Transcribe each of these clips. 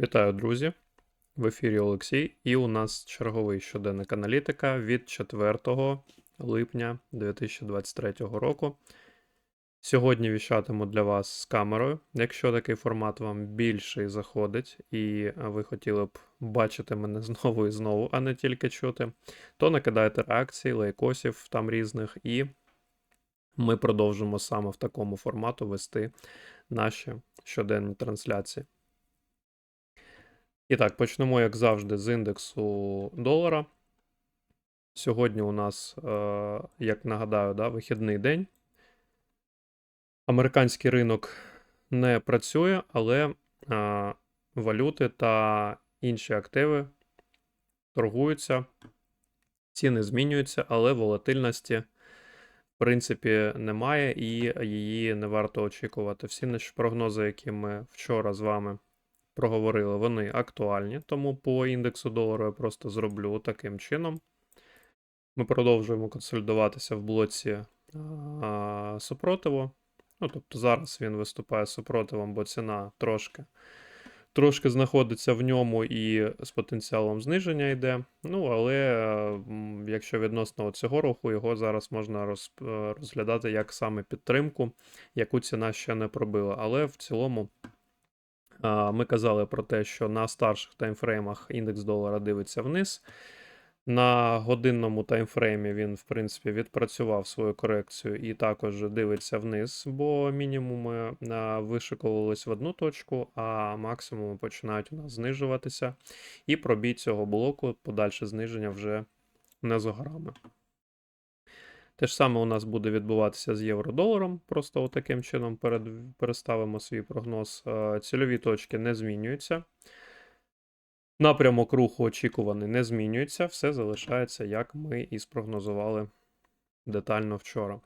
Вітаю, друзі! В ефірі Олексій, і у нас черговий щоденник аналітика від 4 липня 2023 року. Сьогодні віщатиму для вас з камерою. Якщо такий формат вам більший заходить, і ви хотіли б бачити мене знову і знову, а не тільки чути, то накидайте реакції, лайкосів там різних, і ми продовжимо саме в такому формату вести наші щоденні трансляції. І так, почнемо, як завжди, з індексу долара. Сьогодні у нас, е, як нагадаю, да, вихідний день. Американський ринок не працює, але е, валюти та інші активи торгуються, ціни змінюються, але волатильності, в принципі, немає, і її не варто очікувати. Всі наші прогнози, які ми вчора з вами проговорили, вони актуальні, тому по індексу долару я просто зроблю таким чином. Ми продовжуємо консолідуватися в блоці а, супротиву. Ну, тобто зараз він виступає супротивом, бо ціна трошки трошки знаходиться в ньому і з потенціалом зниження йде. Ну, але якщо відносно цього руху, його зараз можна роз, розглядати як саме підтримку, яку ціна ще не пробила. Але в цілому ми казали про те, що на старших таймфреймах індекс долара дивиться вниз. На годинному таймфреймі він, в принципі, відпрацював свою корекцію і також дивиться вниз, бо мінімуми вишикувались в одну точку, а максимуми починають у нас знижуватися. І пробій цього блоку, подальше зниження вже не за горами. Те ж саме у нас буде відбуватися з євро-доларом. Просто таким чином перед, переставимо свій прогноз. Е, цільові точки не змінюються. Напрямок руху очікуваний не змінюється, все залишається, як ми і спрогнозували детально вчора.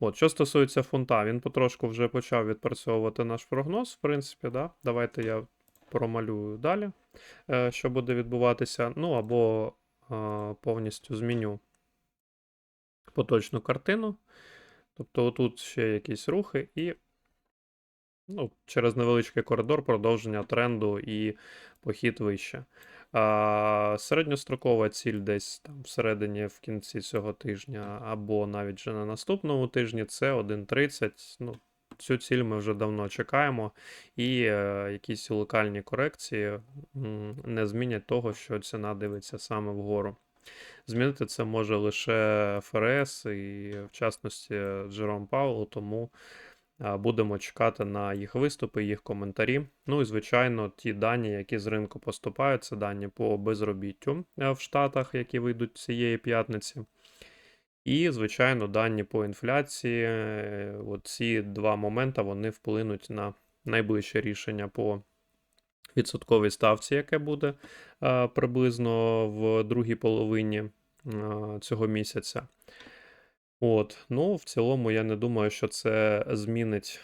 От, Що стосується фунта, він потрошку вже почав відпрацьовувати наш прогноз, в принципі. да? Давайте я промалюю далі, е, що буде відбуватися. Ну або е, повністю зміню поточну картину. Тобто, отут ще якісь рухи, і ну, через невеличкий коридор продовження тренду і похід вище. А, Середньострокова ціль десь там всередині в кінці цього тижня, або навіть вже на наступному тижні це 1.30. Ну, Цю ціль ми вже давно чекаємо, і е, якісь локальні корекції м, не змінять того, що ціна дивиться саме вгору. Змінити це може лише ФРС і, в частності, Джером Паулу, тому будемо чекати на їх виступи, їх коментарі. Ну і, звичайно, ті дані, які з ринку поступають, це дані по безробіттю в Штатах, які вийдуть цієї п'ятниці. І, звичайно, дані по інфляції. Е, ці два моменти вони вплинуть на найближче рішення по відсотковій ставці, яке буде приблизно в другій половині цього місяця. От, ну, в цілому, я не думаю, що це змінить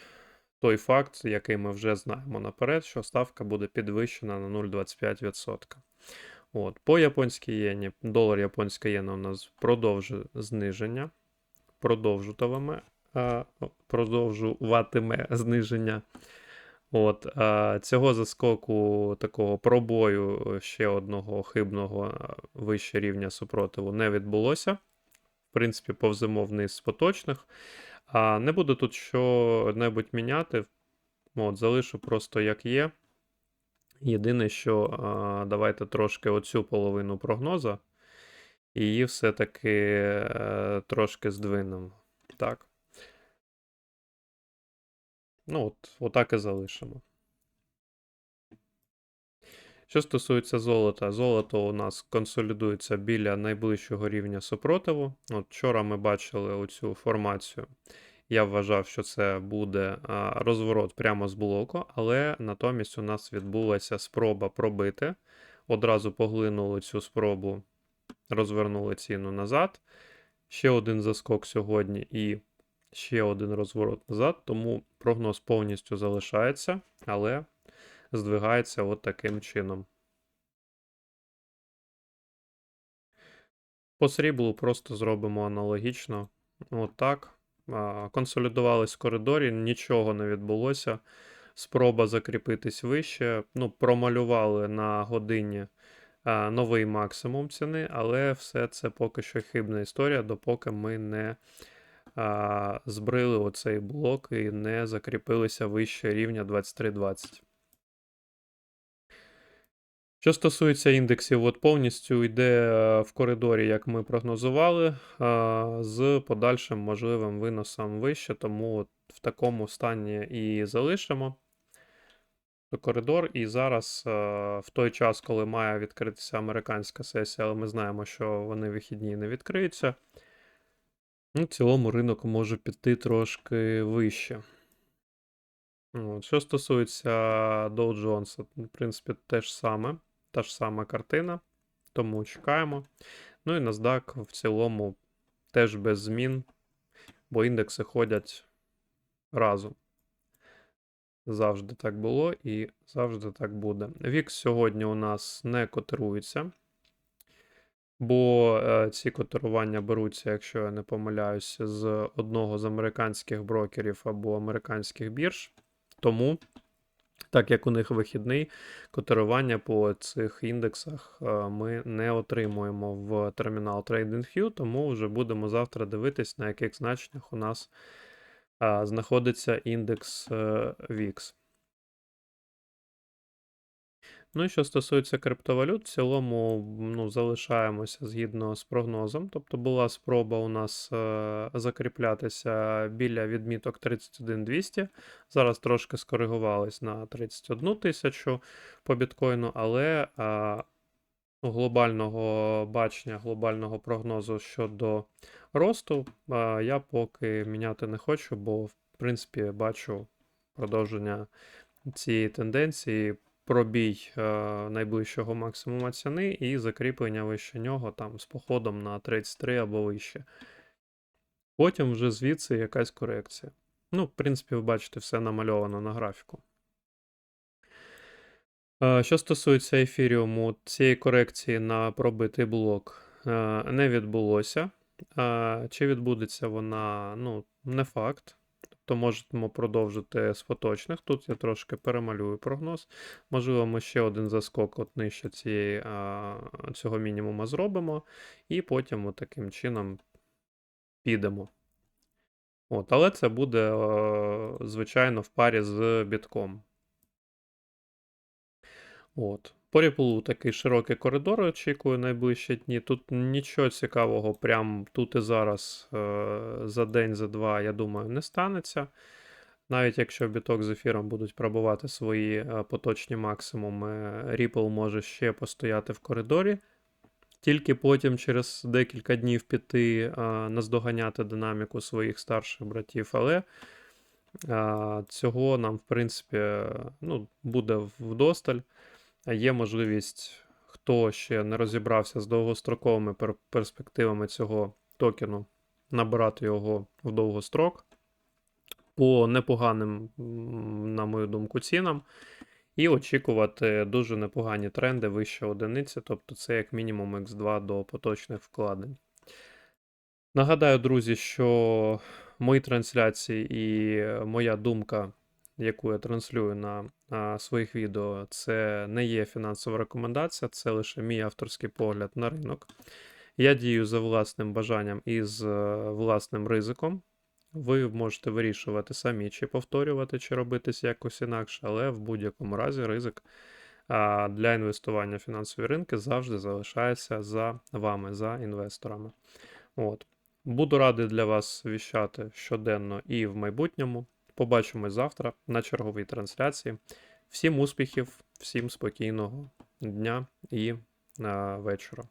той факт, який ми вже знаємо наперед, що ставка буде підвищена на 0,25%. От, По японській єні, долар японська єна у нас продовжує зниження, продовжуватиме зниження. От, а, Цього заскоку такого пробою ще одного хибного вище рівня супротиву не відбулося. В принципі, повземо вниз з поточних. А Не буду тут що-небудь міняти. От, Залишу просто як є. Єдине, що а, давайте трошки оцю половину прогноза. І її все-таки е, трошки здвинемо. Так. Ну, от, отак і залишимо. Що стосується золота, золото у нас консолідується біля найближчого рівня супротиву. От Вчора ми бачили оцю формацію. Я вважав, що це буде розворот прямо з блоку, але натомість у нас відбулася спроба пробити. Одразу поглинули цю спробу, розвернули ціну назад. Ще один заскок сьогодні і ще один розворот назад, тому прогноз повністю залишається, але здвигається от таким чином. По сріблу просто зробимо аналогічно. От так. Консолідувались в коридорі, нічого не відбулося. спроба закріпитись вище. Ну, промалювали на годині новий максимум ціни, але все це поки що хибна історія, допоки ми не а, збрили оцей блок і не закріпилися вище рівня 23.20. Що стосується індексів, от повністю йде е, в коридорі, як ми прогнозували, з подальшим можливим виносом вище, тому от в такому стані і залишимо коридор. І зараз, е, в той час, коли має відкритися американська сесія, але ми знаємо, що вони вихідні не відкриються. Ну, в цілому ринок може піти трошки вище. От. Що стосується Dow Jones, в принципі, те ж саме, та ж сама картина, тому чекаємо. Ну і NASDAQ в цілому теж без змін, бо індекси ходять разом. Завжди так було і завжди так буде. VIX сьогодні у нас не котирується, бо е, ці котирування беруться, якщо я не помиляюся, з одного з американських брокерів або американських бірж. Тому, так як у них вихідний, котирування по цих індексах е, ми не отримуємо в термінал TradingView, тому вже будемо завтра дивитись, на яких значеннях у нас знаходиться індекс е, VIX. Ну і що стосується криптовалют, в цілому ну, залишаємося згідно з прогнозом. Тобто була спроба у нас е, закріплятися біля відміток 31200. Зараз трошки скоригувались на 31 тисячу по біткоїну, але е, глобального бачення, глобального прогнозу щодо росту е, я поки міняти не хочу, бо в принципі бачу продовження цієї тенденції пробій е, найближчого максимума ціни і закріплення вище нього там з походом на 33 або вище. Потім вже звідси якась корекція. Ну, в принципі, ви бачите, все намальовано на графіку. Е, що стосується ефіріуму, цієї корекції на пробитий блок е, не відбулося. Чи відбудеться вона, ну, не факт то можемо продовжити з поточних. Тут я трошки перемалюю прогноз. Можливо, ми ще один заскок от нижче цієї, цього мінімума зробимо, і потім таким чином підемо. От, Але це буде, звичайно, в парі з бітком. От. По Ripple такий широкий коридор очікую найближчі дні. Тут нічого цікавого, прямо тут і зараз е, за день, за два, я думаю, не станеться. Навіть якщо біток з ефіром будуть пробувати свої е, поточні максимуми, Ripple може ще постояти в коридорі, тільки потім через декілька днів піти, е, наздоганяти динаміку своїх старших братів. Але цього нам, в принципі, ну, буде вдосталь є можливість, хто ще не розібрався з довгостроковими перспективами цього токену, набирати його в довгострок по непоганим, на мою думку, цінам. І очікувати дуже непогані тренди вище одиниці, тобто це як мінімум X2 до поточних вкладень. Нагадаю, друзі, що мої трансляції і моя думка яку я транслюю на, на своїх відео, це не є фінансова рекомендація, це лише мій авторський погляд на ринок. Я дію за власним бажанням і з е, власним ризиком. Ви можете вирішувати самі, чи повторювати, чи робитись якось інакше, але в будь-якому разі ризик для інвестування в фінансові ринки завжди залишається за вами, за інвесторами. От. Буду радий для вас віщати щоденно і в майбутньому. Побачимось завтра на черговій трансляції. Всім успіхів, всім спокійного дня і вечора.